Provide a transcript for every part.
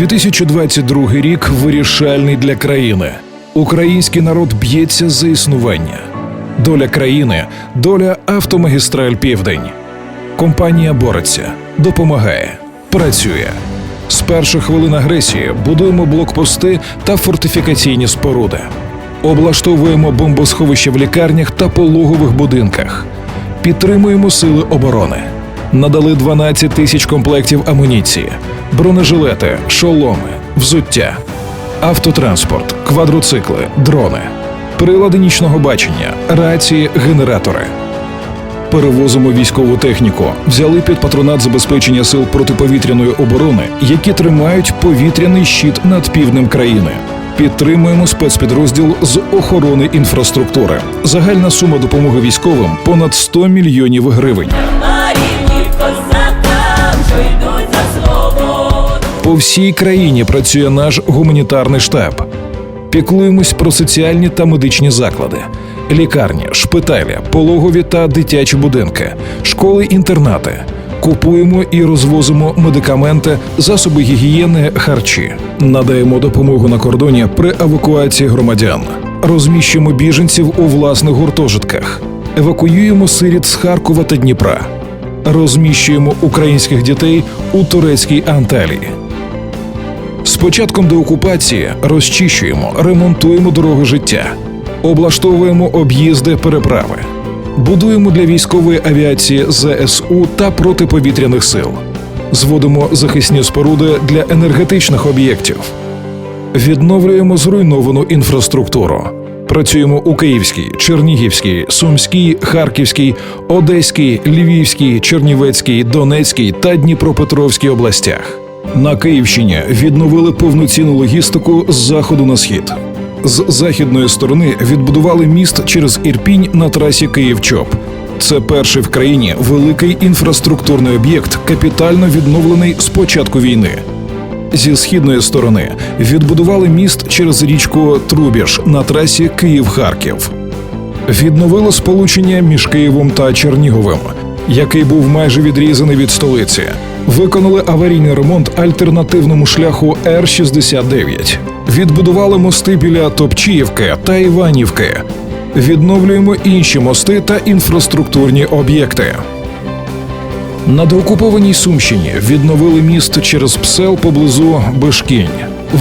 2022 рік вирішальний для країни. Український народ б'ється за існування. Доля країни, доля автомагістраль Південь. Компанія бореться, допомагає, працює. З перших хвилин агресії будуємо блокпости та фортифікаційні споруди. Облаштовуємо бомбосховища в лікарнях та пологових будинках. Підтримуємо сили оборони. Надали 12 тисяч комплектів амуніції, бронежилети, шоломи, взуття, автотранспорт, квадроцикли, дрони, прилади нічного бачення, рації, генератори. Перевозимо військову техніку, взяли під патронат забезпечення сил протиповітряної оборони, які тримають повітряний щит над півднем країни. Підтримуємо спецпідрозділ з охорони інфраструктури. Загальна сума допомоги військовим понад 100 мільйонів гривень. На рівні козакам, що йдуть за свободу. По всій країні працює наш гуманітарний штаб. Піклуємось про соціальні та медичні заклади, лікарні, шпиталі, пологові та дитячі будинки, школи, інтернати. Купуємо і розвозимо медикаменти, засоби гігієни, харчі. Надаємо допомогу на кордоні при евакуації громадян. Розміщуємо біженців у власних гуртожитках. Евакуюємо сиріт з Харкова та Дніпра. Розміщуємо українських дітей у турецькій Анталії. З початком деокупації розчищуємо, ремонтуємо дороги життя, облаштовуємо об'їзди переправи, будуємо для військової авіації ЗСУ та протиповітряних сил, зводимо захисні споруди для енергетичних об'єктів, відновлюємо зруйновану інфраструктуру. Працюємо у Київській, Чернігівській, Сумській, Харківській, Одеській, Львівській, Чернівецькій, Донецькій та Дніпропетровській областях. На Київщині відновили повноцінну логістику з заходу на схід. З західної сторони відбудували міст через Ірпінь на трасі Київ-Чоп. Це перший в країні великий інфраструктурний об'єкт, капітально відновлений з початку війни. Зі східної сторони відбудували міст через річку Трубіж на трасі Київ-Харків. Відновило сполучення між Києвом та Черніговим, який був майже відрізаний від столиці. Виконали аварійний ремонт альтернативному шляху Р-69. Відбудували мости біля Топчіївки та Іванівки. Відновлюємо інші мости та інфраструктурні об'єкти. На деокупованій Сумщині відновили міст через Псел поблизу Бешкінь.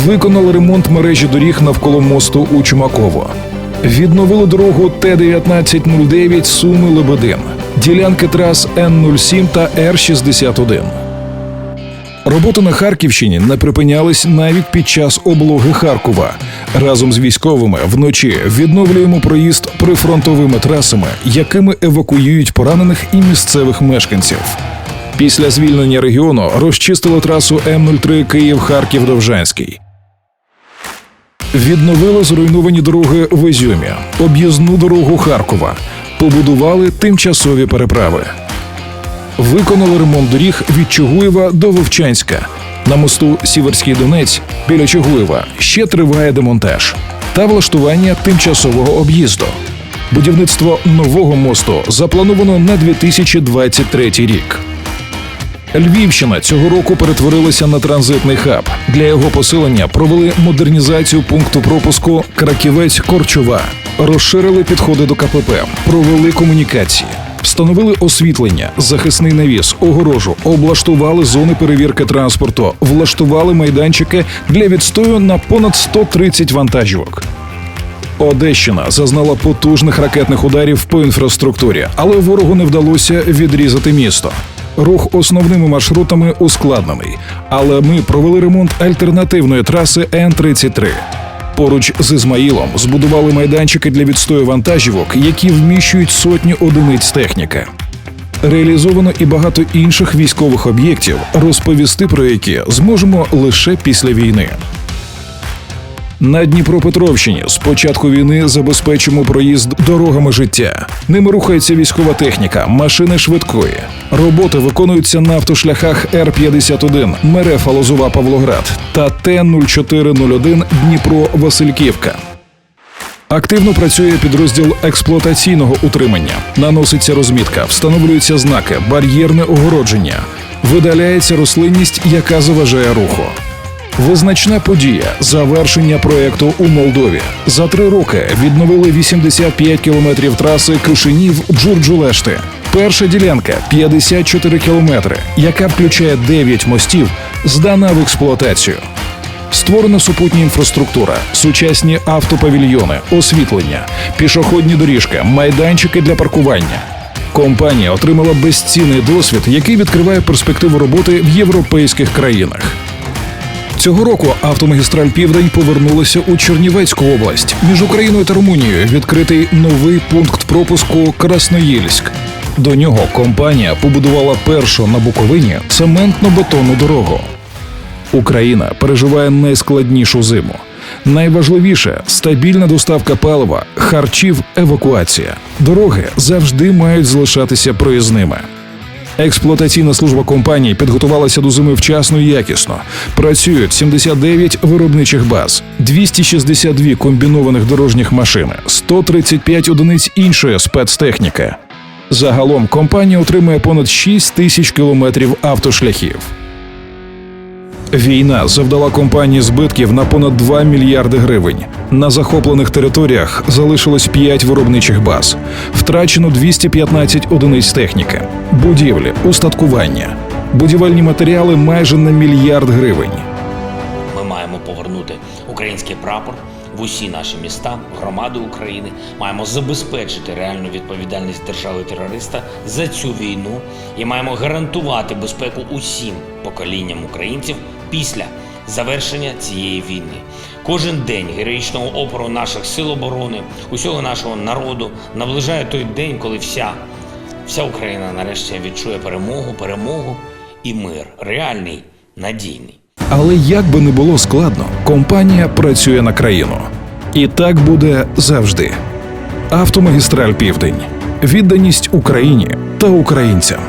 Виконали ремонт мережі доріг навколо мосту у Чумаково. Відновили дорогу Т-1909 Суми Лебедин, ділянки трас Н-07 та Р-61. Роботи на Харківщині не припинялись навіть під час облоги Харкова. Разом з військовими вночі відновлюємо проїзд прифронтовими трасами, якими евакуюють поранених і місцевих мешканців. Після звільнення регіону розчистили трасу М03 Київ-Харків-Довжанський. Відновили зруйновані дороги в Ізюмі, об'їзну дорогу Харкова, побудували тимчасові переправи. Виконали ремонт доріг від Чугуєва до Вовчанська. На мосту Сіверський Донець біля Чугуєва ще триває демонтаж та влаштування тимчасового об'їзду. Будівництво нового мосту заплановано на 2023 рік. Львівщина цього року перетворилася на транзитний хаб. Для його посилення провели модернізацію пункту пропуску Краківець Корчова, розширили підходи до КПП, провели комунікації, встановили освітлення, захисний навіс, огорожу, облаштували зони перевірки транспорту, влаштували майданчики для відстою на понад 130 вантажівок. Одещина зазнала потужних ракетних ударів по інфраструктурі, але ворогу не вдалося відрізати місто. Рух основними маршрутами ускладнений, але ми провели ремонт альтернативної траси Н-33. Поруч з Ізмаїлом збудували майданчики для відстою вантажівок, які вміщують сотні одиниць техніки. Реалізовано і багато інших військових об'єктів, розповісти про які зможемо лише після війни. На Дніпропетровщині з початку війни забезпечимо проїзд дорогами життя. Ними рухається військова техніка, машини швидкої. Роботи виконуються на автошляхах Р-51 Мерефа Лозова Павлоград та Т-0401 Дніпро Васильківка. Активно працює підрозділ експлуатаційного утримання. Наноситься розмітка, встановлюються знаки, бар'єрне огородження, видаляється рослинність, яка заважає руху. Визначна подія завершення проекту у Молдові. За три роки відновили 85 кілометрів траси Кишинів Джурджулешти. Перша ділянка 54 кілометри, яка включає 9 мостів, здана в експлуатацію. Створена супутня інфраструктура, сучасні автопавільйони, освітлення, пішохідні доріжки, майданчики для паркування. Компанія отримала безцінний досвід, який відкриває перспективу роботи в європейських країнах. Цього року автомагістраль Південь повернулася у Чернівецьку область. Між Україною та Румунією відкритий новий пункт пропуску Красноїльськ. До нього компанія побудувала першу на Буковині цементно-бетонну дорогу. Україна переживає найскладнішу зиму. Найважливіше стабільна доставка палива, харчів, евакуація. Дороги завжди мають залишатися проїзними. Експлуатаційна служба компанії підготувалася до зими вчасно і якісно. Працюють 79 виробничих баз, 262 комбінованих дорожніх машини, 135 одиниць іншої спецтехніки. Загалом компанія отримує понад 6 тисяч кілометрів автошляхів. Війна завдала компанії збитків на понад 2 мільярди гривень. На захоплених територіях залишилось 5 виробничих баз, втрачено 215 одиниць техніки, будівлі, устаткування, будівельні матеріали майже на мільярд гривень. Ми маємо повернути український прапор в усі наші міста, громади України. Маємо забезпечити реальну відповідальність держави-терориста за цю війну і маємо гарантувати безпеку усім поколінням українців після завершення цієї війни. Кожен день героїчного опору наших сил оборони, усього нашого народу наближає той день, коли вся, вся Україна нарешті відчує перемогу, перемогу і мир реальний, надійний. Але як би не було складно, компанія працює на країну. І так буде завжди. Автомагістраль Південь. Відданість Україні та українцям.